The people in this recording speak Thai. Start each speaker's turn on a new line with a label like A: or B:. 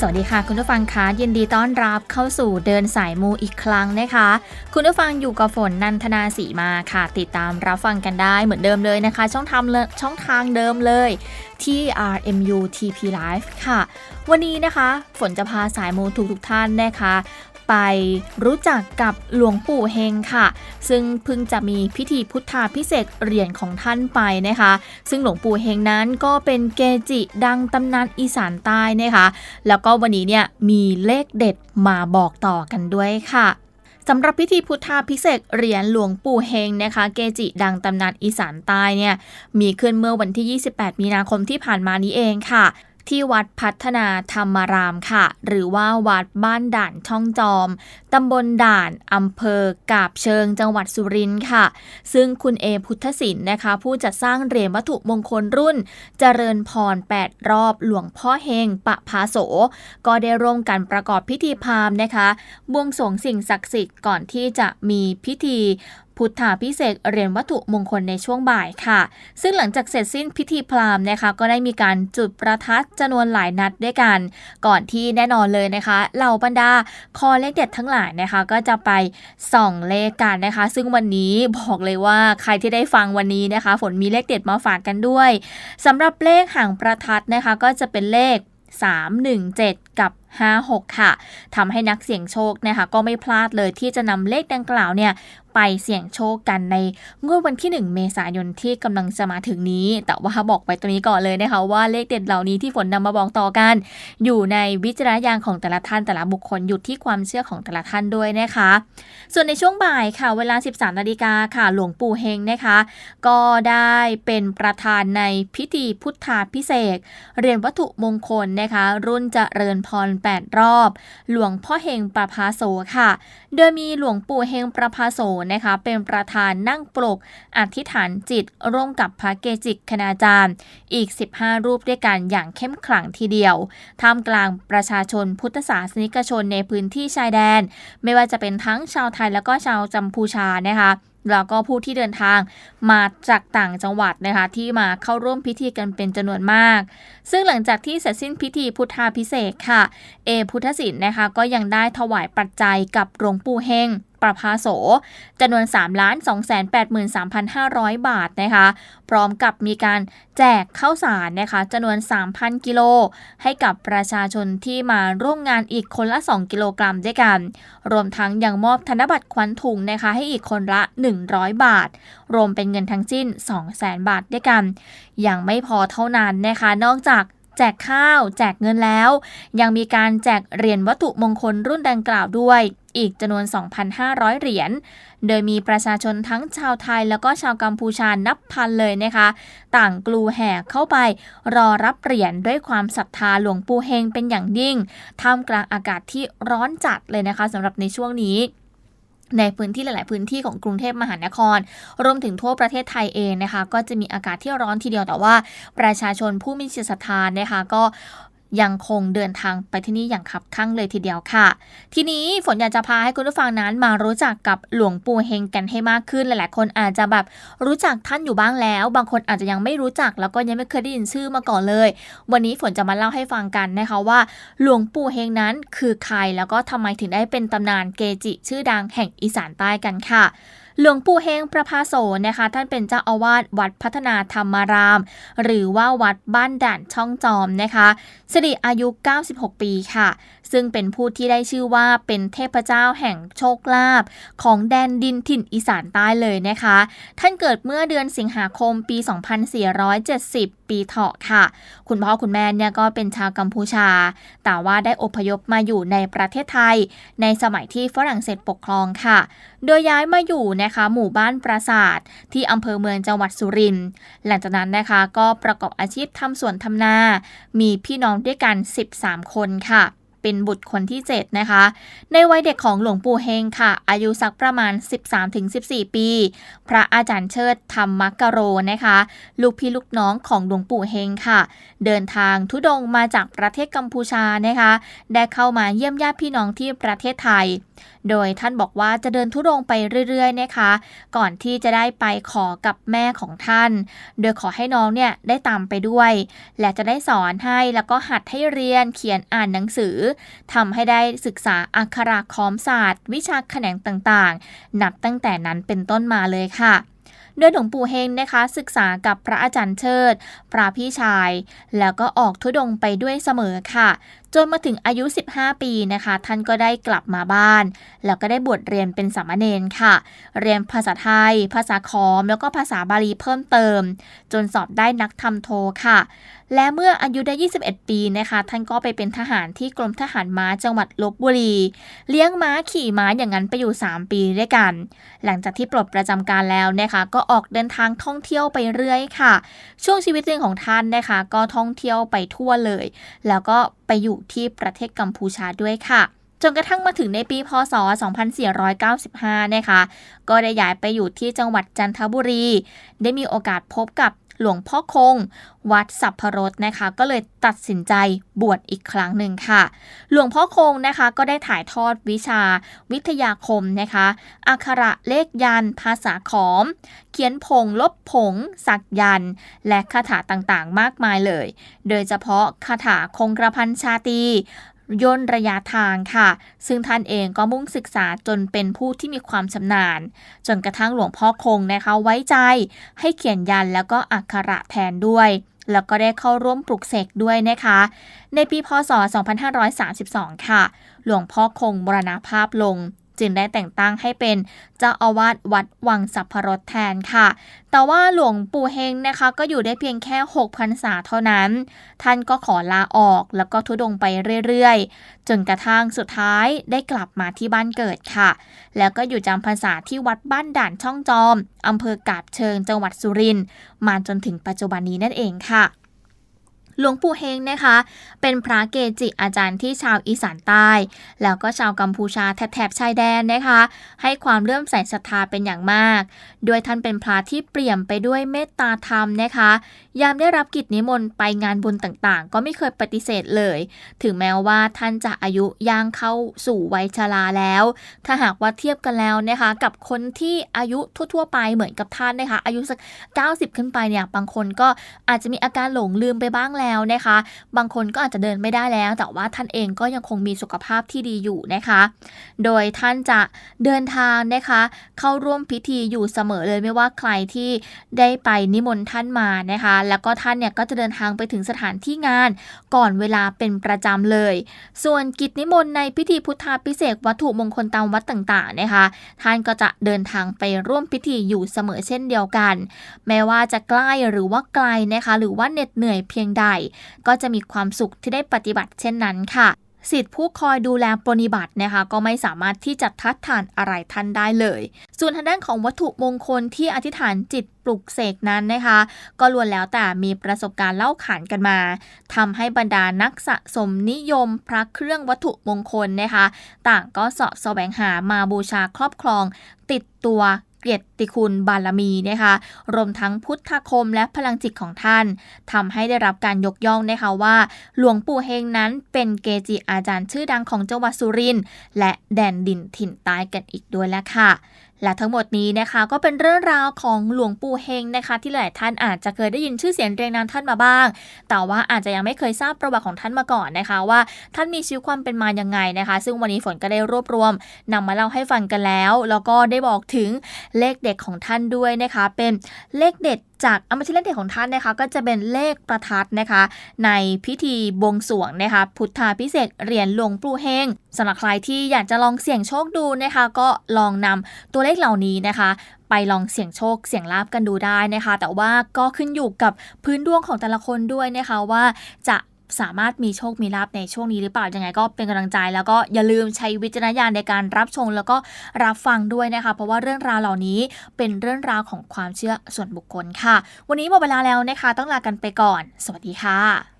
A: สวัสดีค่ะ คุณผู้ฟังคะยินดีต้อนรับเข้าสู่เดินสายมูอีกครั้งนะคะ คุณผู้ฟังอยู่กับฝนนันทนาสีมาค่ะ ติดตามรับฟังกันได้เหมือนเดิมเลยนะคะ ช่องทางเลยช่องทางเดิมเลยที่ RMU TP Live ค่ะ วันนี้นะคะ ฝนจะพาสายมูทุกทุกท่านนะคะ ไปรู้จักกับหลวงปู่เฮงค่ะ ซึ่งเพิ่งจะมีพิธีพุทธาพิเศษเหรียญของท่านไปนะคะ ซึ่งหลวงปู่เฮงนั้นก็เป็นเกจิดังตำนานอีสานใต้นะคะ แล้วก็วันนี้เนี่ยมีเลขเด็ดมาบอกต่อกันด้วยค่ะสำหรับพิธีพุทธาพิเศษเหรียญหลวงปู่เฮงนะคะ เกจิดังตำนานอีสานใต้เนี่ยมีขึ้นเมื่อวันที่ 28 มีนาคมที่ผ่านมานี้เองค่ะ ที่วัดพัฒนาธรรมารามค่ะ หรือว่าวัดบ้านด่านช่องจอมตำบลด่านอำเภอกาบเชิงจังหวัดสุรินทร์ค่ะ ซึ่งคุณเอพุทธศิลป์นะคะ ผู้จัดสร้างเหรียญวัตถุมงคลรุ่น เจริญพร 8 รอบหลวงพ่อเฮงปะพาโส ก็ได้ร่วมกันประกอบพิธีพามนะคะบวงสรวงสิ่งศักดิ์สิทธิ์ก่อนที่จะมีพิธี พุทธาพิเศษเรียญวัตถุมงคลในช่วงบ่ายค่ะ ซึ่งหลังจากเสร็จสิ้นพิธีพราหมณ์นะคะ ก็ได้มีการจุดประทัดจำนวนหลายนัดด้วยกัน ก่อนที่แน่นอนเลยนะคะเหล่าบรรดาคอเลขเด็ดทั้งหลายนะคะ ก็จะไปส่องเลขกันนะคะ ซึ่งวันนี้บอกเลยว่าใครที่ได้ฟังวันนี้นะคะ ฝนมีเลขเด็ดมาฝากกันด้วยสำหรับเลขหางประทัดนะคะ ก็จะเป็นเลข 317 กับ 56 ค่ะทำให้นักเสี่ยงโชคนะคะก็ไม่พลาดเลยที่จะนำเลขดังกล่าวเนี่ยไปเสี่ยงโชคกันในงวดวันที่ 1 เมษายนที่กำลังจะมาถึงนี้ แต่ว่าบอกไปตรงนี้ก่อนเลยนะคะ ว่าเลขเด็ดเหล่านี้ที่ฝนนำมาบอกต่อกัน อยู่ในวิจารณญาณของแต่ละท่านแต่ละบุคคลอยู่ที่ความเชื่อของแต่ละท่านด้วยนะคะ ส่วนในช่วงบ่ายค่ะเวลา 13นาฬิกาค่ะหลวงปู่เฮงนะคะ ก็ได้เป็นประธานในพิธีพุทธาพิเศษเรียนวัตถุมงคลนะคะ รุ่นเจริญพร 8 รอบ หลวงพ่อเฮงประภาโสค่ะ โดยมีหลวงปู่เฮงประภาโสนะคะเป็นประธานนั่งปลกอธิษฐานจิตร่วมกับพระเกจิคณาจารย์ อีก 15 รูปด้วยกันอย่างเข้มขลังทีเดียวท่ามกลางประชาชนพุทธศาสนิกชนในพื้นที่ชายแดน ไม่ว่าจะเป็นทั้งชาวไทยแล้วก็ชาวกัมพูชานะคะ แล้วก็ผู้ที่เดินทางมาจากต่างจังหวัดนะคะที่มาเข้าร่วมพิธีกันเป็นจำนวนมาก ซึ่งหลังจากที่เสร็จสิ้นพิธีพุทธาพิเศษค่ะ เอพุทธศิลป์นะคะก็ยังได้ถวายปัจจัยกับหลวงปู่เฮง ประภาโสจำนวน 3 ล้าน 2 8 3 5 0 0 บาทนะคะ พร้อมกับมีการแจกข้าวสารนะคะจำนวน 3,000 กิโล ให้กับประชาชนที่มาร่วมงานอีกคนละ 2 กิโลกรัมด้วยกัน รวมทั้งยังมอบธนบัตรควันถุงนะคะให้อีกคนละ 100 บาท รวมเป็นเงินทั้งสิ้น 200,000 บาทด้วยกัน ยังไม่พอเท่านั้นนะคะ นอกจากแจกข้าว แจกเงินแล้ว ยังมีการแจกเหรียญวัตถุมงคลรุ่นดังกล่าวด้วย อีกจำนวน 2,500 เหรียญ โดยมีประชาชนทั้งชาวไทยแล้วก็ชาวกัมพูชานับพันเลยนะคะ ต่างกลูแห่เข้าไปรอรับเหรียญด้วยความศรัทธาหลวงปู่เฮงเป็นอย่างยิ่ง ท่ามกลางอากาศที่ร้อนจัดเลยนะคะสำหรับในช่วงนี้ในพื้นที่หลาย ๆ พื้นที่ของกรุงเทพมหานคร รวมถึงทั่วประเทศไทยเองนะคะ ก็จะมีอากาศที่ร้อนทีเดียวแต่ว่า ประชาชนผู้มีจิตศรัทธานะคะ ก็ ยังคงเดินทางไปที่นี่อย่างขับข้างเลยทีเดียวค่ะ ทีนี้ฝนอยากจะพาให้คุณผู้ฟังนั้นมารู้จักกับหลวงปู่เฮงกันให้มากขึ้นหลาย ๆ คนอาจจะแบบรู้จักท่านอยู่บ้างแล้ว บางคนอาจจะยังไม่รู้จักแล้วก็ยังไม่เคยได้ยินชื่อมาก่อนเลย วันนี้ฝนจะมาเล่าให้ฟังกันนะคะว่า หลวงปู่เฮงนั้นคือใครแล้วก็ทำไมถึงได้เป็นตำนานเกจิ ชื่อดังแห่งอีสานใต้กันค่ะ หลวงปู่เฮงประภาโสนะคะ ท่านเป็นเจ้าอาวาสวัดพัฒนาธรรมาราม หรือว่าวัดบ้านด่านช่องจอมนะคะสิริอายุ 96 ปีค่ะ ซึ่งเป็นผู้ที่ได้ชื่อว่าเป็นเทพเจ้าแห่งโชคลาภของแดนดินถิ่นอีสานใต้เลยนะคะ ท่านเกิดเมื่อเดือนสิงหาคมปี 2470 ปีเถาะค่ะ คุณพ่อคุณแม่เนี่ยก็เป็นชาวกัมพูชา แต่ว่าได้อพยพมาอยู่ในประเทศไทย ในสมัยที่ฝรั่งเศสปกครองค่ะ โดยย้ายมาอยู่นะคะหมู่บ้านปราสาทที่อำเภอเมืองจังหวัดสุรินทร์ หลังจากนั้นนะคะก็ประกอบอาชีพทำสวนทำนา มีพี่น้องด้วยกัน 13 คนค่ะ เป็นบุตรคนที่ 7 นะคะ ในวัยเด็กของหลวงปู่เฮงค่ะ อายุสักประมาณ 13-14 ปี พระอาจารย์เชิดธรรมกโรนะคะ ลูกพี่ลูกน้องของหลวงปู่เฮงค่ะ เดินทางทุดงมาจากประเทศกัมพูชานะคะ ได้เข้ามาเยี่ยมญาติพี่น้องที่ประเทศไทย โดยท่านบอกว่าจะเดินทุดงไปเรื่อยๆนะคะ ก่อนที่จะได้ไปขอกับแม่ของท่าน โดยขอให้น้องเนี่ยได้ตามไปด้วย และจะได้สอนให้แล้วก็หัดให้เรียนเขียนอ่านหนังสือทำให้ได้ศึกษาอักขระคอมศาสตร์ วิชาแขนงต่างๆ นับตั้งแต่นั้นเป็นต้นมาเลยค่ะโดยหลวงปู่เฮงนะคะ ศึกษากับพระอาจารย์เชิด พระพี่ชาย แล้วก็ออกทุดงไปด้วยเสมอค่ะจนมาถึงอายุ 15 ปีนะคะ ท่านก็ได้กลับมาบ้าน แล้วก็ได้บวชเรียนเป็นสามเณรค่ะ เรียนภาษาไทย ภาษาคอม แล้วก็ภาษาบาลีเพิ่มเติม จนสอบได้นักธรรมโทค่ะ และเมื่ออายุได้ 21 ปีนะคะ ท่านก็ไปเป็นทหารที่กรมทหารม้าจังหวัดลบบุรี เลี้ยงม้าขี่ม้าอย่างนั้นไปอยู่ 3 ปีด้วยกัน หลังจากที่ปลดประจำการแล้วนะคะ ก็ออกเดินทางท่องเที่ยวไปเรื่อยค่ะ ช่วงชีวิตจริงของท่านนะคะ ก็ท่องเที่ยวไปทั่วเลย แล้วก็ ไปอยู่ที่ประเทศกัมพูชาด้วยค่ะ จนกระทั่งมาถึงในปีพศ 2495 นะคะ ก็ได้ย้ายไปอยู่ที่จังหวัดจันทบุรี ได้มีโอกาสพบกับ หลวงพ่อคง วัดสัพพรสนะคะ ก็เลยตัดสินใจบวชอีกครั้งหนึ่งค่ะ หลวงพ่อคงนะคะก็ได้ถ่ายทอดวิชาวิทยาคมนะคะอักขระเลขยันภาษาขอม เขียนผงลบผง สักยัน และคาถาต่างๆ มากมายเลย โดยเฉพาะคาถาคงกระพันชาตี ย่นระยะทางค่ะ ซึ่งท่านเองก็มุ่งศึกษาจนเป็นผู้ที่มีความชำนาญ จนกระทั่งหลวงพ่อคงนะคะไว้ใจ ให้เขียนยันแล้วก็อักขระแทนด้วยแล้วก็ได้เข้าร่วมปลุกเสกด้วยนะคะ ในปีพศ 2532 ค่ะ หลวงพ่อคงมรณภาพลง จึงได้แต่งตั้งให้เป็นเจ้าอาวาสวัดวังสัพพรสแทนค่ะ แต่ว่าหลวงปู่เฮงนะคะ ก็อยู่ได้เพียงแค่6พรรษาเท่านั้น ท่านก็ขอลาออกแล้วก็ทุดงไปเรื่อยๆ จนกระทั่งสุดท้ายได้กลับมาที่บ้านเกิดค่ะ แล้วก็อยู่จำพรรษาที่วัดบ้านด่านช่องจอมอำเภอกาบเชิงจังหวัดสุรินทร์มาจนถึงปัจจุบันนี้นั่นเองค่ะ หลวงปู่เฮงนะคะ เป็นพระเกจิอาจารย์ที่ชาวอีสานใต้ แล้วก็ชาวกัมพูชาแถบชายแดนนะคะ ให้ความเลื่อมใสศรัทธาเป็นอย่างมาก โดยท่านเป็นพระที่เปี่ยมไปด้วยเมตตาธรรมนะคะ ยามได้รับกิจนิมนต์ไปงานบุญต่างๆ ก็ไม่เคยปฏิเสธเลย ถึงแม้ว่าท่านจะอายุย่างเข้าสู่วัยชราแล้ว ถ้าหากว่าเทียบกันแล้วนะคะ กับคนที่อายุทั่วๆ ไปเหมือนกับท่านนะคะ อายุสัก 90 ขึ้นไปเนี่ย บางคนก็อาจจะมีอาการหลงลืมไปบ้างแล้วนะคะ บางคนก็อาจจะเดินไม่ได้แล้ว แต่ว่าท่านเองก็ยังคงมีสุขภาพที่ดีอยู่นะคะ โดยท่านจะเดินทางนะคะ เข้าร่วมพิธีอยู่เสมอเลยไม่ว่าใครที่ได้ไปนิมนต์ท่านมานะคะ แล้วก็ท่านเนี่ยก็จะเดินทางไปถึงสถานที่งานก่อนเวลาเป็นประจำเลย ส่วนกิจนิมนต์ในพิธีพุทธาพิเศษวัตถุมงคลตามวัดต่างๆนะคะ ท่านก็จะเดินทางไปร่วมพิธีอยู่เสมอเช่นเดียวกัน แม้ว่าจะใกล้หรือว่าไกลนะคะ หรือว่าเหน็ดเหนื่อยเพียงใดก็จะมีความสุขที่ได้ปฏิบัติเช่นนั้นค่ะสิทธิผู้คอยดูแลปฏิบัตินะคะก็ไม่สามารถที่จะทัดทานอะไรท่านได้เลย ส่วนทางด้านของวัตถุมงคลที่อธิษฐานจิตปลุกเสกนั้นนะคะ ก็ล้วนแล้วแต่มีประสบการณ์เล่าขานกันมาทำให้บรรดานักสะสมนิยมพระเครื่องวัตถุมงคลนะคะ ต่างก็เสาะแสวงหามาบูชาครอบครอง ติดตัว เกียรติคุณบารมีนะคะรวมทั้งพุทธคมและพลังจิตของท่านทำให้ได้รับการยกย่องนะคะว่า หลวงปู่เฮงนั้นเป็นเกจิอาจารย์ชื่อดังของจังหวัดสุรินทร์และแดนดินถิ่นใต้กันอีกด้วยแล้วค่ะ และทั้งหมดนี้นะคะก็เป็นเรื่องราวของหลวงปู่เฮงนะคะ ที่หลายท่านอาจจะเคยได้ยินชื่อเสียงเรียงนามท่านมาบ้าง แต่ว่าอาจจะยังไม่เคยทราบประวัติของท่านมาก่อนนะคะ ว่าท่านมีชีวิตความเป็นมายังไงนะคะ ซึ่งวันนี้ฝนก็ได้รวบรวมนำมาเล่าให้ฟังกันแล้ว แล้วก็ได้บอกถึงเลขเด็ดของท่านด้วยนะคะ เป็นเลขเด็ด จากอมชิเลนเด็ดของท่านนะคะก็จะเป็นเลขประทัดนะคะ ในพิธีบวงสรวงนะคะ พุทธาพิเศษเหรียญหลวงปู่เฮงสำหรับใครที่อยากจะลองเสี่ยงโชคดูนะคะ ก็ลองนำตัวเลขเหล่านี้นะคะไปลองเสี่ยงโชคเสี่ยงลาบกันดูได้นะคะ แต่ว่าก็ขึ้นอยู่กับพื้นดวงของแต่ละคนด้วยนะคะว่าจะ สามารถมีโชคมีลาบในช่วงนี้หรือเปล่ายังไงก็เป็นกำลังใจ แล้วก็อย่าลืมใช้วิจารณญาณในการรับชมแล้วก็รับฟังด้วยนะคะ เพราะว่าเรื่องราวเหล่านี้เป็นเรื่องราวของความเชื่อส่วนบุคคลค่ะ วันนี้หมดเวลาแล้วนะคะ ต้องลากันไปก่อน สวัสดีค่ะ